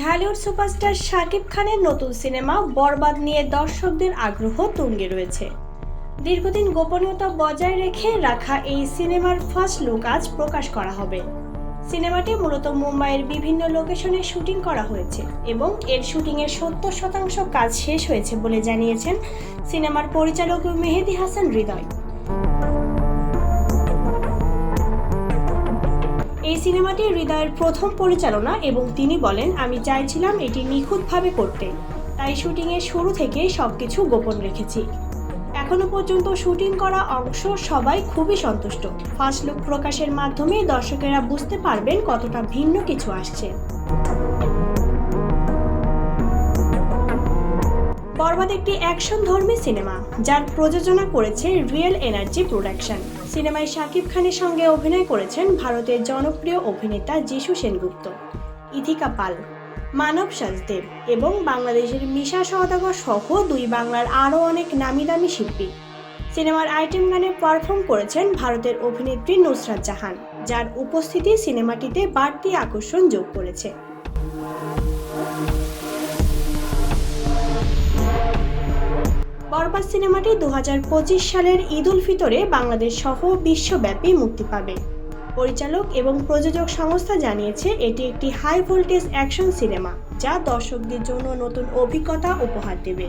Dhallywood superstar Shakib খানের নতুন cinema বরবাদ নিয়ে দর্শকদের আগ্রহ তুঙ্গে রয়েছে। দীর্ঘদিন গোপনীয়তা বজায় রেখে রাখা এই সিনেমার ফার্স্ট লুক আজ প্রকাশ করা হবে। সিনেমাটি মূলত মুম্বাইয়ের বিভিন্ন লোকেশনে শুটিং করা হয়েছে এবং এর শুটিংয়ের সত্তর শতাংশ কাজ শেষ হয়েছে বলে জানিয়েছেন সিনেমার পরিচালক মেহেদি হাসান হৃদয়। সিনেমাটি হৃদয়ের প্রথম পরিচালনা এবং তিনি বলেন, আমি চাইছিলাম এটি নিখুঁতভাবে করতে। তাই শুটিংয়ের শুরু থেকে সব কিছু গোপন রেখেছি। এখনও পর্যন্ত শুটিং করা অংশ সবাই খুবই সন্তুষ্ট। ফার্স্ট লুক প্রকাশের মাধ্যমে দর্শকেরা বুঝতে পারবেন কতটা ভিন্ন কিছু আসছে। বরবাদ একটি অ্যাকশন ধর্মী সিনেমা, যার প্রযোজনা করেছে রিয়েল এনার্জি প্রোডাকশন। সিনেমায় শাকিব খানের সঙ্গে অভিনয় করেছেন ভারতের জনপ্রিয় অভিনেতা যিশু সেনগুপ্ত, ইথিকা পাল, মানব সাজদেব এবং বাংলাদেশের মিশা সওদাগর সহ দুই বাংলার আরও অনেক নামি দামি শিল্পী। সিনেমার আইটেম গানে পারফর্ম করেছেন ভারতের অভিনেত্রী নুসরাত জাহান, যার উপস্থিতি সিনেমাটিতে বাড়তি আকর্ষণ যোগ করেছে। বরবাদ সিনেমাটি দু হাজার পঁচিশ সালের ঈদ উল ফিতরে বাংলাদেশ সহ বিশ্বব্যাপী মুক্তি পাবে। পরিচালক এবং প্রযোজক সংস্থা জানিয়েছে, এটি একটি হাই ভোল্টেজ অ্যাকশন সিনেমা যা দর্শকদের জন্য নতুন অভিজ্ঞতা উপহার দেবে।